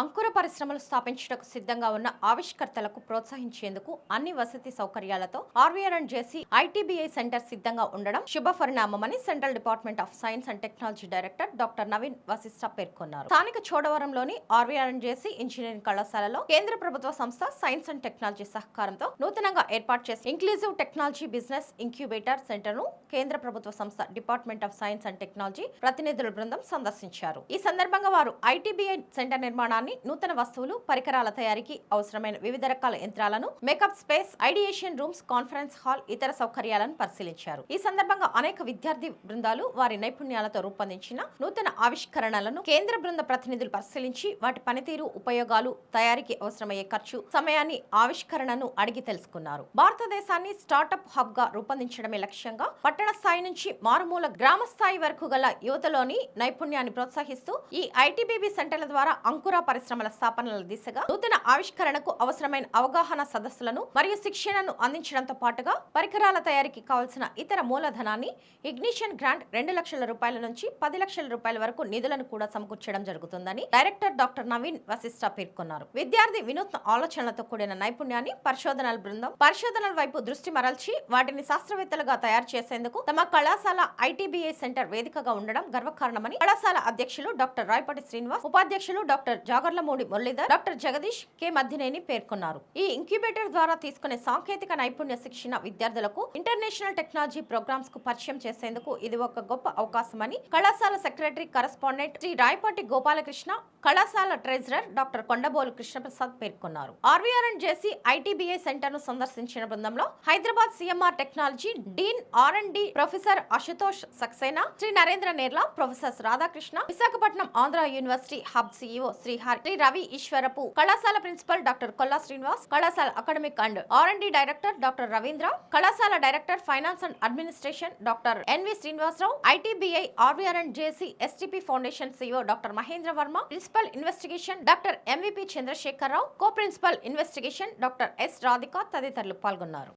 అంకుర పరిశ్రమలు స్థాపించటకు సిద్ధంగా ఉన్న ఆవిష్కర్తలకు ప్రోత్సహించేందుకు అన్ని వసతి సౌకర్యాలతో RVR and JC ITBI centre సిద్ధంగా ఉండడం శుభ పరిణామమని central department of science and technology director doctor Naveen Vashishta పేర్కొన్నారు. స్థానిక చోడవరంలోని ఆర్వీఆర్ అండ్ జేసీ ఇంజనీరింగ్ కళాశాలలో కేంద్ర ప్రభుత్వ సంస్థ సైన్స్ అండ్ టెక్నాలజీ సహకారంతో నూతనంగా ఏర్పాటు చేసిన ఇంక్లూజివ్ టెక్నాలజీ బిజినెస్ ఇంక్యుబేటర్ సెంటర్ను కేంద్ర ప్రభుత్వ సంస్థ department of science and technology ప్రతినిధుల బృందం సందర్శించారు. ఈ సందర్భంగా వారు ఐటీబీఐ సెంటర్ నిర్మాణాన్ని నూతన వస్తువులు పరికరాల తయారీకి అవసరమైన వివిధ రకాల యంత్రాలను maker space ideation rooms conference hall ఇతర సౌకర్యాలను పరిశీలించారు. ఈ సందర్భంగా అనేక విద్యార్థి బృందాలు వారి నైపుణ్యాలతో రూపొందించిన నూతన ఆవిష్కరణలను కేంద్ర బృంద ప్రతినిధులు పరిశీలించి వాటి పనితీరు ఉపయోగాలు తయారీకి అవసరమయ్యే ఖర్చు సమయాన్ని ఆవిష్కరణను అడిగి తెలుసుకున్నారు. భారతదేశాన్ని స్టార్టప్ హబ్గా రూపొందించడమే లక్ష్యంగా పట్టణ స్థాయి నుంచి మారుమూల గ్రామ స్థాయి వరకు గల యువతలోని నైపుణ్యాన్ని ప్రోత్సహిస్తూ ఈ ఐటీబీబీ సెంటర్ల ద్వారా అంకుర పరిశ్రమల స్థాపనల దిశగా నూతన ఆవిష్కరణకు అవసరమైన అవగాహన సదస్సులను మరియు శిక్షణను అందించడంతో పాటుగా పరికరాల తయారీకి కావాల్సిన ఇతర మూలధనాన్ని ఇగ్నిషన్ గ్రాంట్ రెండు లక్షల రూపాయల నుంచి పది లక్షల రూపాయల వరకు నిధులను కూడా సమకూర్చడం జరుగుతుందని డైరెక్టర్ డాక్టర్ నవీన్ వశిష్ఠ పేర్కొన్నారు. విద్యార్థి వినూత్న ఆలోచనలతో కూడిన నైపుణ్యాన్ని పరిశోధనల బృందం పరిశోధనల వైపు దృష్టి మరల్చి వాటిని శాస్త్రవేత్తలుగా తయారు చేసేందుకు తమ కళాశాల ఐటీబీఐ సెంటర్ వేదికగా ఉండడం గర్వకారణమని కళాశాల అధ్యక్షులు డాక్టర్ రాయపాటి శ్రీనివాస్ ఉపాధ్యక్షులు doctor Nagarlamudi Muralidhar doctor Jagadish K Madhyaneni పేర్కొన్నారు. ఈ ఇంక్యుబేటర్ ద్వారా తీసుకునే సాంకేతిక నైపుణ్య శిక్షణ విద్యార్థులకు ఇంటర్నేషనల్ టెక్నాలజీ ప్రోగ్రామ్స్కు పరిచయం చేసేందుకు ఇది ఒక గొప్ప అవకాశమని కళాశాల సెక్రటరీ కరస్పాండెంట్ శ్రీ రాయపాటి గోపాలకృష్ణ కళాశాల ట్రెజరర్ డాక్టర్ కొండబోలు కృష్ణప్రసాద్ పేర్కొన్నారు. ఆర్వీఆర్ అండ్ జేసీ ఐటీబీఐ సెంటర్ను సందర్శించిన బృందంలో Hyderabad CMR technology dean R and D professor Ashutosh Saxena Shri Narendra Nerla professor Radhakrishna Visakhapatnam Andhra university hub CEO Shri Hari Shri Ravi Eswarapu కళాశాల principal doctor Kolla Srinivas కళాశాల academic and R and D director doctor Ravindra కళాశాల director finance and administration doctor NV Srinivasarao ITBI RVR and JC STP foundation CEO doctor Mahendra Varma principal investigation doctor MVP Chandrasekhar Rao co principal investigation doctor S Radhika తదితరులు పాల్గొన్నారు.